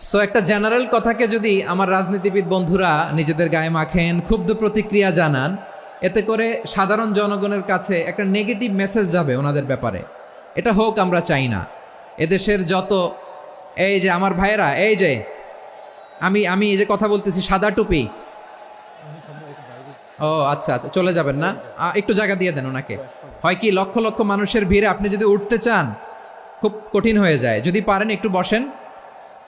So একটা general কথাকে যদি আমার রাজনীতিবিদ বন্ধুরা নিজেদের গায়ে মাখেন, ক্ষুব্ধ প্রতিক্রিয়া জানান, এতে করে সাধারণ জনগণের কাছে একটা নেগেটিভ মেসেজ যাবে ওনাদের ব্যাপারে। এটা হোক, আমরা চাই না। এদেশের যত, এই যে আমার ভাইয়েরা, এই যে, আমি আমি এই যে কথা বলতেছি, সাদা টুপি। ও আচ্ছা আচ্ছা চলে যাবেন না? একটু জায়গা দিয়ে দেন ওনাকে। হয় কি, লক্ষ লক্ষ মানুষের ভিড়ে আপনি যদি উঠতে চান, খুব কঠিন হয়ে যায়। যদি পারেন, একটু বসেন।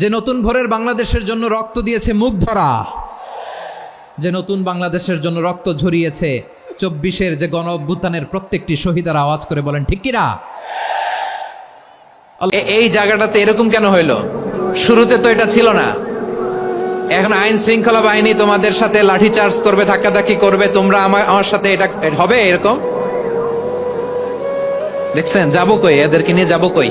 যে নতুন ভোরের বাংলাদেশের জন্য রক্ত দিয়েছে মুখ ধরা। যে নতুন বাংলাদেশের জন্য রক্ত ঝরিয়েছে চব্বিশের যে গণ অভ্যুত্থানের প্রত্যেকটি শহীদার আওয়াজ করে বলেন, ঠিক কিনা? এই জায়গাটাতে এরকম কেন হইল? শুরুতে তো এটা ছিল না। এখন আইন শৃঙ্খলা বাহিনী তোমাদের সাথে লাঠি চার্জ করবে, ধাক্কাধাক্কি করবে, তোমরা আমার আমার সাথে এটা হবে এরকম? দেখছেন? যাব কই? এদেরকে নিয়ে যাব কই?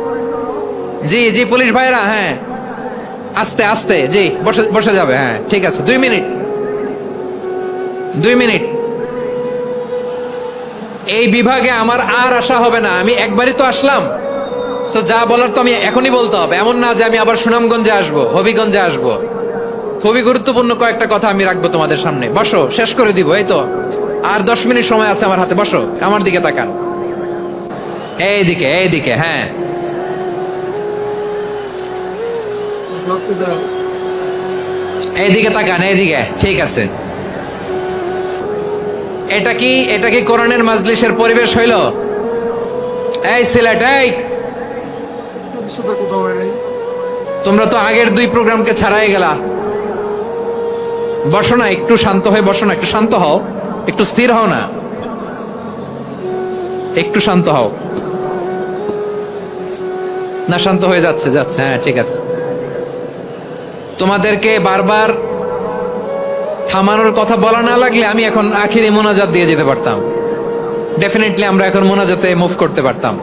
জি জি, পুলিশ ভাইরা হ্যাঁ। আস্তে আস্তে, জি, বসে বসে যাবে হ্যাঁ ঠিক আছে। দুই মিনিট। দুই মিনিট। এই বিভাগে আমার আর আসা হবে না, আমি একবারই তো আসলাম। সো যা বলার তো আমি এখনই বলতে হবে। এমন না যে আমি আবার সুনামগঞ্জে আসব, হবিগঞ্জে আসব। খুবই গুরুত্বপূর্ণ কয়েকটা কথা আমি রাখব তোমাদের সামনে। বসো, শেষ করে দিব, এই তো। আর দশ মিনিট সময় আছে আমার হাতে, বসো, আমার দিকে তাকান। এইদিকে এইদিকে হ্যাঁ। এইদিকে তাকান, এইদিকে। ঠিক আছে। এটা কি এটা কি কোরআনের মাজলিসের পরিবেশ হইল? এই সিলেট, এই! তোমরা তো আগের দুই প্রোগ্রামকে ছাড়াই গেলা। বসো না, একটু শান্ত হয়ে বসো না, একটু শান্ত হও। একটু স্থির হও না। একটু শান্ত হও। না, শান্ত হয়ে যাচ্ছে যাচ্ছে। হ্যাঁ ঠিক আছে। তোমাদেরকে বারবার থামানোর কথা বলা না লাগলে আমি এখন আখিরি মোনাজাত দিয়ে যেতে পারতাম। ডেফিনেটলি আমরা এখন মোনাজাতে মুভ করতে পারতাম।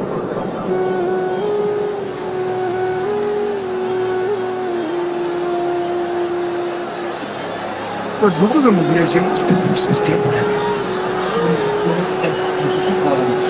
তো মধ্যে আছে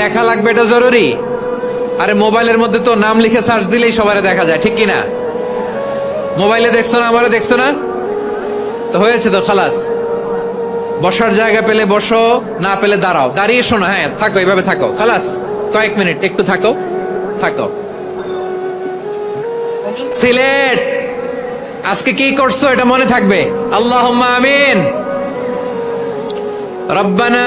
দেখা লাগবে, এটা জরুরি। আরে মোবাইলের মধ্যে তো নাম লিখে সার্চ দিলেই সবার দেখা যায়, ঠিক কিনা? মোবাইলে দেখছ না, আমারে দেখছ না? তো হয়েছে তো, খালাস। বসার জায়গা পেলে বসো, না পেলে দাঁড়াও। দাঁড়িয়ে শোনো হ্যাঁ থাকো এভাবে থাকো। খালাস, কয়েক মিনিট, একটু থাকো থাকো। সিলেট, আজকে কি করছ, এটা মনে থাকবে? আল্লাহ আমিন। রব্বানা